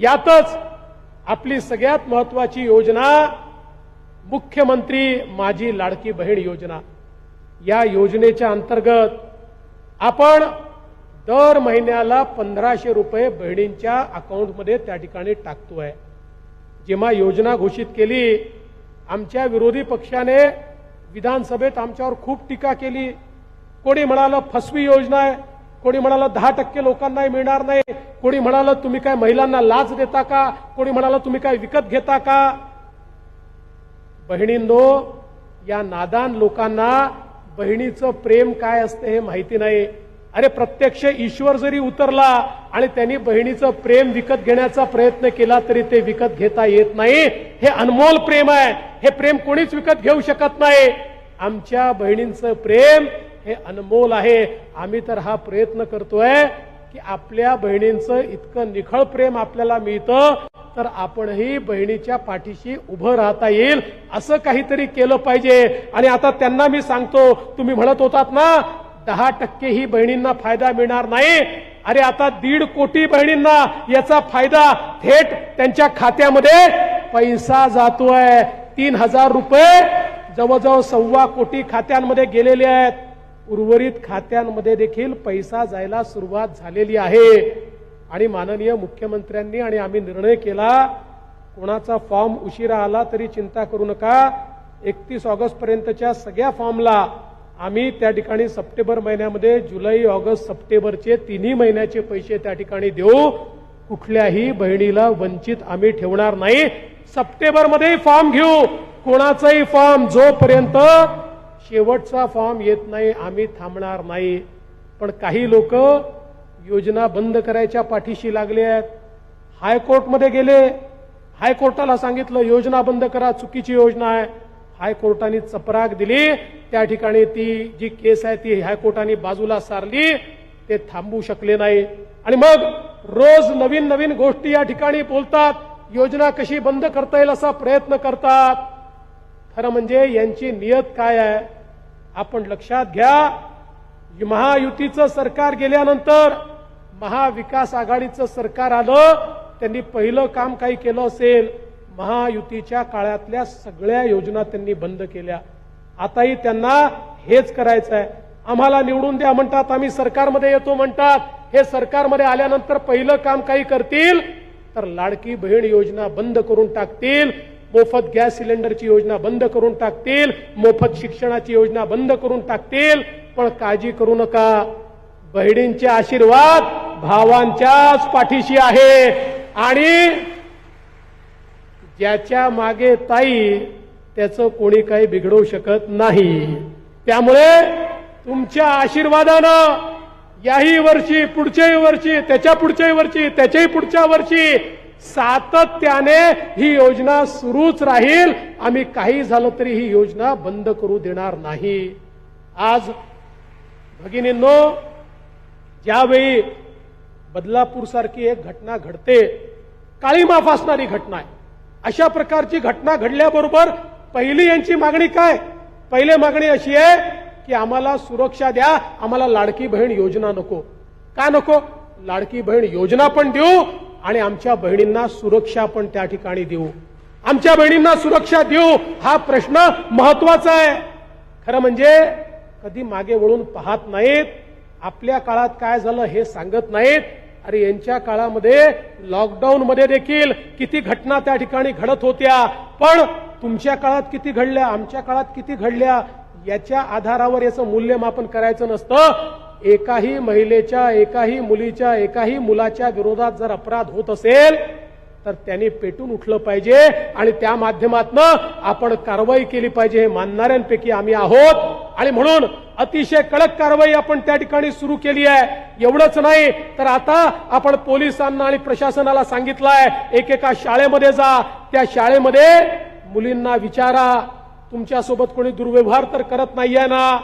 यातच आपली सगळ्यात महत्वाची योजना मुख्यमंत्री माझी लाडकी बहीण योजना. या योजनेच्या अंतर्गत आपण दर महिन्याला पंधराशे रुपये बहिणींच्या अकाउंटमध्ये त्या ठिकाणी टाकतोय. जेव्हा योजना घोषित केली आमच्या विरोधी पक्षाने विधानसभेत आमच्यावर खूप टीका केली. कोणी म्हणालं फसवी योजना आहे कोणी म्हणालं दहा टक्के लोकांना मिळणार नाही कोणी म्हणालं तुम्ही काय महिलांना लाच देता का? कोणी म्हणाला तुम्ही काय विकत घेता का? बहिणींनो या नादान लोकांना बहिणीचं प्रेम काय असते हे माहिती नाही. अरे प्रत्यक्ष ईश्वर जरी उतरला आणि त्यांनी बहिणीचं प्रेम विकत घेण्याचा प्रयत्न केला तरी ते विकत घेता येत नाही. हे अनमोल प्रेम आहे. हे प्रेम कोणीच विकत घेऊ शकत नाही. आमच्या बहिणींचं प्रेम हे अनमोल आहे. आम्ही तर हा प्रयत्न करतोय की आपल्या बहिणींचं इतकं निखळ प्रेम आपल्याला मिळतं तर आपणही बहिणीच्या पाठीशी उभं राहता येईल. असं काहीतरी केलं पाहिजे. आणि आता त्यांना मी सांगतो तुम्ही म्हणत होतात ना दहा टक्के ही बहिणींना फायदा मिळणार नाही. अरे आता दीड कोटी बहिणींना याचा फायदा थेट त्यांच्या खात्यामध्ये पैसा जातोय. तीन हजार रुपये जवळजवळ सव्वा कोटी खात्यांमध्ये गेलेले आहेत. उर्वरित खात्यांमध्ये देखील पैसा जायला सुरुवात झालेली आहे. आणि माननीय मुख्यमंत्र्यांनी आणि आम्ही निर्णय केला कोणाचा फॉर्म उशिरा आला तरी चिंता करू नका. एकतीस ऑगस्ट पर्यंतच्या सगळ्या फॉर्मला आम्ही त्या ठिकाणी सप्टेंबर महिन्यामध्ये जुलै ऑगस्ट सप्टेंबरचे तिन्ही महिन्याचे पैसे त्या ठिकाणी देऊ. कुठल्याही बहिणीला वंचित आम्ही ठेवणार नाही. सप्टेंबरमध्येही फॉर्म घेऊ. कोणाचाही फॉर्म जोपर्यंत शेवटचा फॉर्म येत नाही आम्ही थांबणार नाही. पण काही लोक योजना बंद करायच्या पाठीशी लागले आहेत. हायकोर्टमध्ये गेले. हायकोर्टाला सांगितलं योजना बंद करा चुकीची योजना आहे. हायकोर्टाने चपराक दिली. त्या ठिकाणी ती जी केस आहे ती हायकोर्टाने बाजूला सारली. ते थांबू शकले नाही. आणि मग रोज नवीन नवीन गोष्टी या ठिकाणी बोलतात. योजना कशी बंद करता येईल असा प्रयत्न करतात. खरं म्हणजे यांची नियत काय आहे? आपण लक्षात घ्या महायुतीचं सरकार गेल्यानंतर महाविकास आघाडीचं सरकार आलं त्यांनी पहिलं काम काही केलं असेल महायुतीच्या काळातल्या सगळ्या योजना त्यांनी बंद केल्या. आताही त्यांना हेच करायचं आहे आम्हाला निवडून द्या म्हणतात आम्ही सरकारमध्ये येतो म्हणतात. हे सरकारमध्ये आल्यानंतर पहिलं काम काही करतील तर लाडकी बहीण योजना बंद करून टाकतील मोफत गॅस सिलेंडरची योजना बंद करून टाकतील मोफत शिक्षणाची योजना बंद करून टाकतील. पण काळजी करू नका. बहिणींचे आशीर्वाद भावांच्याच पाठीशी आहे. आणि ज्याच्या मागे ताई त्याचं कोणी काही बिघडवू शकत नाही. त्यामुळे तुमच्या आशीर्वादानं याही वर्षी पुढच्याही वर्षी त्याच्या पुढच्याही वर्षी त्याच्याही पुढच्या वर्षी सातत्याने ही योजना सुरूच राहील. आम्ही काही झालं तरी ही योजना बंद करू देणार नाही. आज भगिनींनो ज्यावेळी बदलापूर सारखी एक घटना घडते काळीमाफ असणारी घटना आहे. अशा प्रकारची घटना घडल्याबरोबर पहिली यांची मागणी काय? पहिले मागणी अशी आहे की आम्हाला सुरक्षा द्या आम्हाला लाडकी बहीण योजना नको. का नको? लाडकी बहीण योजना पण देऊ आणि आमच्या बहिणींना सुरक्षा पण त्या ठिकाणी देऊ. आमच्या बहिणींना सुरक्षा देऊ हा प्रश्न महत्त्वाचा आहे. खरं म्हणजे कधी मागे वळून पाहत नाहीत आपल्या काळात काय झालं हे सांगत नाहीत. अरे यांच्या काळामध्ये लॉकडाऊन मध्ये देखील किती घटना त्या ठिकाणी घडत होत्या. पण तुमच्या काळात किती घडल्या आमच्या काळात किती घडल्या याच्या आधारावर याचं मूल्यमापन करायचं नसतं. एकाही महिलेच्या एकाही मुलीच्या एकाही मुलाच्या विरोधात जर अपराध होत असेल तर त्यांनी पेटून उठलं पाहिजे आणि त्या माध्यमातनं आपण कारवाई केली पाहिजे हे मानणाऱ्यांपैकी आम्ही आहोत. आणि म्हणून अतिशय कडक कारवाई आपण त्या ठिकाणी सुरू केली आहे. एवढंच नाही तर आता आपण पोलिसांना आणि प्रशासनाला सांगितलंय एकेका शाळेमध्ये जा. त्या शाळेमध्ये मुलींना विचारा. तुमच्यासोबत कोणी दुर्व्यवहार तर करत नाहीये ना.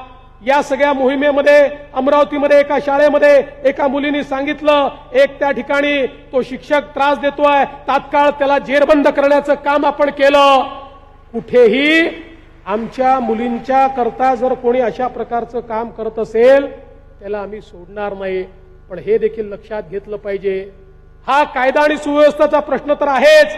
या सगळ्या मोहिमेमध्ये अमरावतीमध्ये एका शाळेमध्ये एका मुलीने सांगितलं एक त्या ठिकाणी तो शिक्षक त्रास देतोय तात्काळ त्याला जेरबंद करण्याचं काम आपण केलं. कुठेही आमच्या मुलींच्या करता जर कोणी अशा प्रकारचं काम करत असेल त्याला आम्ही सोडणार नाही. पण हे देखील लक्षात घेतलं पाहिजे. हा कायदा आणि सुव्यवस्थेचा प्रश्न तर आहेच.